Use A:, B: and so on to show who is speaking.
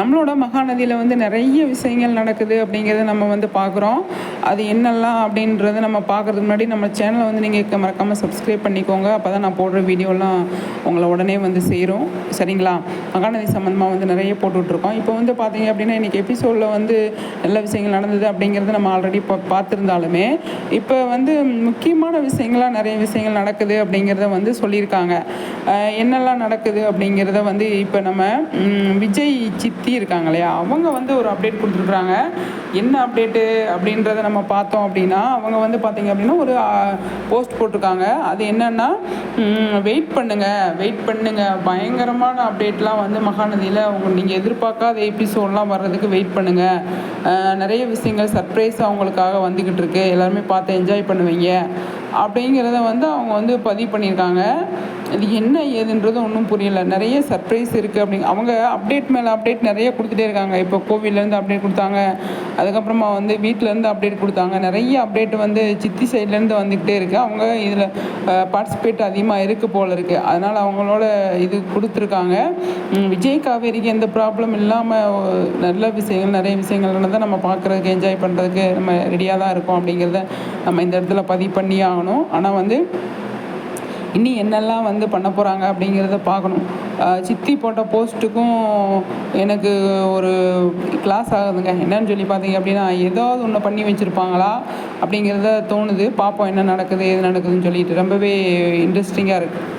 A: நம்மளோட மகாநதியில் வந்து நிறைய விஷயங்கள் நடக்குது அப்படிங்கிறத நம்ம வந்து பார்க்குறோம். அது என்னெல்லாம் அப்படின்றத நம்ம பார்க்குறதுக்கு முன்னாடி நம்ம சேனலை வந்து நீங்கள் மறக்காமல் சப்ஸ்கிரைப் பண்ணிக்கோங்க. அப்போ தான் நான் போடுற வீடியோலாம் உங்களை உடனே வந்து சேரும். சரிங்களா? மகாநதி சம்மந்தமாக வந்து நிறைய போட்டுட்ருக்கோம். இப்போ வந்து பார்த்தீங்க அப்படின்னா இன்றைக்கி எபிசோடில் வந்து நல்ல விஷயங்கள் நடந்தது அப்படிங்கிறத நம்ம ஆல்ரெடி இப்போ பார்த்துருந்தாலுமே இப்போ வந்து முக்கியமான விஷயங்களாக நிறைய விஷயங்கள் நடக்குது அப்படிங்கிறத வந்து சொல்லியிருக்காங்க. என்னெல்லாம் நடக்குது அப்படிங்கிறத வந்து இப்போ நம்ம விஜய் சித்தி இருக்காங்க இல்லையா? அவங்க வந்து ஒரு அப்டேட் கொடுத்துருக்குறாங்க. என்ன அப்டேட்டு அப்படின்றத நம்ம பார்த்தோம் அப்படின்னா அவங்க வந்து பார்த்திங்க அப்படின்னா ஒரு போஸ்ட் போட்டிருக்காங்க. அது என்னென்னா வெயிட் பண்ணுங்கள் வெயிட் பண்ணுங்கள் பயங்கரமான அப்டேட்லாம் வந்து மகாநதியில் அவங்க நீங்கள் எதிர்பார்க்காத எபிசோட்லாம் வர்றதுக்கு வெயிட் பண்ணுங்கள் நிறைய விஷயங்கள் சர்ப்ரைஸ் அவங்களுக்காக வந்துக்கிட்டு இருக்கு. எல்லாருமே பார்த்து என்ஜாய் பண்ணுவீங்க. அப்படிங்கிறத வந்து அவங்க வந்து பதிவு பண்ணியிருக்காங்க. இது என்ன ஏதுன்றது ஒன்றும் புரியல. நிறைய சர்ப்ரைஸ் இருக்குது அப்படிங்க அவங்க அப்டேட் மேலே அப்டேட் நிறைய கொடுத்துட்டே இருக்காங்க. இப்போ கோவிலேருந்து அப்டேட் கொடுத்தாங்க. அதுக்கப்புறமா வந்து வீட்டிலேருந்து அப்டேட் கொடுத்தாங்க. நிறைய அப்டேட் வந்து சித்தி சைட்லேருந்து வந்துக்கிட்டே இருக்குது அவங்க இதில் பார்ட்டிசிபேட் அதிகமாக இருக்குது போல் இருக்குது அதனால் அவங்களோட இது கொடுத்துருக்காங்க. விஜய் காவேரிக்கு எந்த ப்ராப்ளம் இல்லாமல் நல்ல விஷயங்கள் நிறைய விஷயங்கள் தான் நம்ம பார்க்குறதுக்கு என்ஜாய் பண்ணுறதுக்கு நம்ம ரெடியாக தான் இருக்கோம் அப்படிங்கிறத நம்ம இந்த இடத்துல பதிவு பண்ணி ஆகணும். ஆனால் வந்து இனி என்னெல்லாம் வந்து பண்ண போகிறாங்க அப்படிங்கிறத பார்க்கணும். சித்தி போட்ட போஸ்ட்டுக்கும் எனக்கு ஒரு கிளாஸ் ஆகுதுங்க. என்னன்னு சொல்லி பார்த்தீங்க அப்படின்னா ஏதாவது ஒன்று பண்ணி வச்சுருப்பாங்களா அப்படிங்கிறத தோணுது. பார்ப்போம் என்ன நடக்குது எது நடக்குதுன்னு சொல்லிட்டு. ரொம்பவே இன்ட்ரெஸ்டிங்காக இருக்குது